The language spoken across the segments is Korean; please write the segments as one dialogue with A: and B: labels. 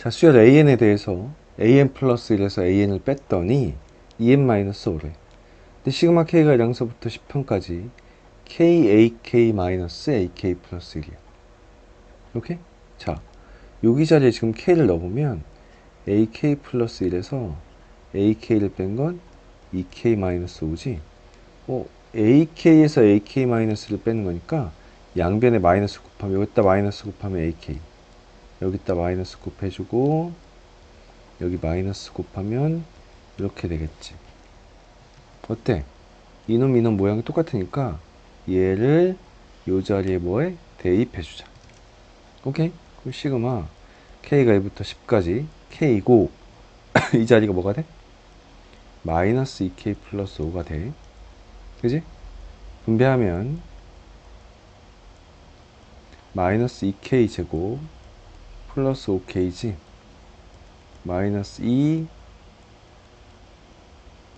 A: 자, 수열 AN에 대해서 AN 플러스 1에서 AN을 뺐더니 EN 마이너스 5래. 근데 시그마 K가 0서부터 10편까지 KAK 마이너스 AK 플러스 1이야. 오케이? 자, 여기 자리에 지금 K를 넣어보면 AK 플러스 1에서 AK를 뺀건 EK 마이너스 5지. 어, AK에서 AK 마이너스를 빼는 거니까 양변에 마이너스 곱하면 여기다 마이너스 곱하면 AK 여기다 마이너스 곱해주고 여기 마이너스 곱하면 이렇게 되겠지. 어때? 이놈 이놈 모양이 똑같으니까 얘를 요 자리에 뭐에 대입해주자. 오케이? 그럼 시그마 K가 1부터 10까지 K고 이 자리가 뭐가 돼? 마이너스 2K 플러스 5가 돼. 그지? 분배하면 마이너스 2K 제곱 플러스 5K지 마이너스 2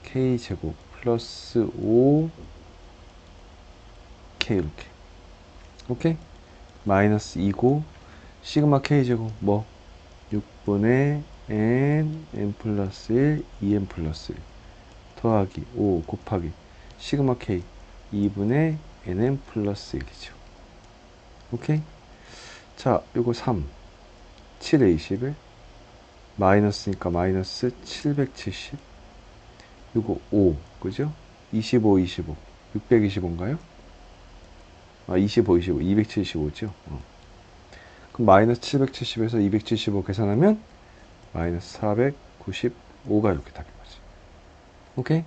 A: K 제곱 플러스 5 K 이렇게 오케이? 마이너스 2고 시그마 K 제곱 뭐 6분의 n n 플러스 1 2n 플러스 1 더하기 5 곱하기 시그마 K 2분의 nn 플러스 1이죠 오케이? 자, 요거 3 7에 21 마이너스니까 마이너스 770 요거 5 그죠? 25 25 625인가요? 아 25 25 275죠 어. 그럼 마이너스 770에서 275 계산하면 마이너스 495가 이렇게 답인 거지 오케이?